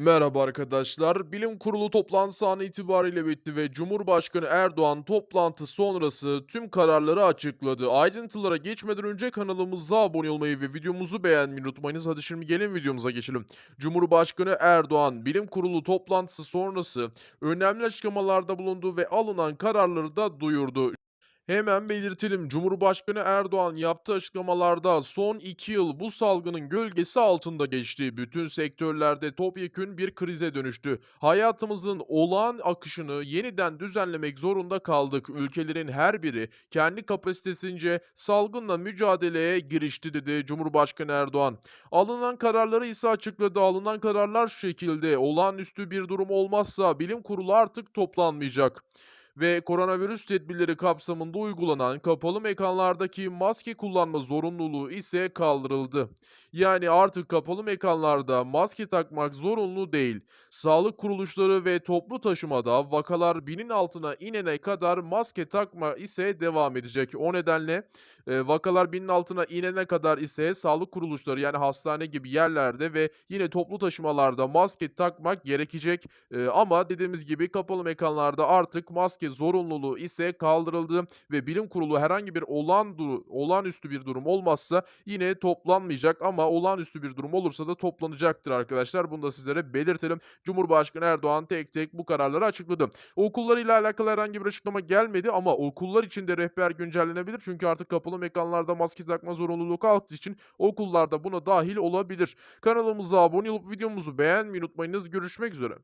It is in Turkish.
Merhaba arkadaşlar. Bilim Kurulu toplantısı an itibariyle bitti ve Cumhurbaşkanı Erdoğan toplantı sonrası tüm kararları açıkladı. Ayrıntılara geçmeden önce kanalımıza abone olmayı ve videomuzu beğenmeyi unutmayınız. Hadi şimdi gelin videomuza geçelim. Cumhurbaşkanı Erdoğan Bilim Kurulu toplantısı sonrası önemli açıklamalarda bulundu ve alınan kararları da duyurdu. Hemen belirtelim. Cumhurbaşkanı Erdoğan yaptığı açıklamalarda son 2 yıl bu salgının gölgesi altında geçti. Bütün sektörlerde topyekün bir krize dönüştü. Hayatımızın olağan akışını yeniden düzenlemek zorunda kaldık. Ülkelerin her biri kendi kapasitesince salgınla mücadeleye girişti dedi Cumhurbaşkanı Erdoğan. Alınan kararları ise açıkladı. Alınan kararlar şu şekilde. Olağanüstü bir durum olmazsa bilim kurulu artık toplanmayacak ve koronavirüs tedbirleri kapsamında uygulanan kapalı mekanlardaki maske kullanma zorunluluğu ise kaldırıldı. Yani artık kapalı mekanlarda maske takmak zorunlu değil. Sağlık kuruluşları ve toplu taşımada vakalar binin altına inene kadar maske takma ise devam edecek. O nedenle e, vakalar binin altına inene kadar ise sağlık kuruluşları yani hastane gibi yerlerde ve yine toplu taşımalarda maske takmak gerekecek. E, ama dediğimiz gibi kapalı mekanlarda artık maske zorunluluğu ise kaldırıldı ve bilim kurulu herhangi bir olağan duru, olağanüstü bir durum olmazsa yine toplanmayacak ama olağanüstü bir durum olursa da toplanacaktır arkadaşlar. Bunu da sizlere belirtelim. Cumhurbaşkanı Erdoğan tek tek bu kararları açıkladı. Okullarıyla alakalı herhangi bir açıklama gelmedi ama okullar için de rehber güncellenebilir. Çünkü artık kapalı mekanlarda maske takma zorunluluğu kalktığı için okullarda buna dahil olabilir. Kanalımıza abone olup videomuzu beğenmeyi unutmayınız. Görüşmek üzere.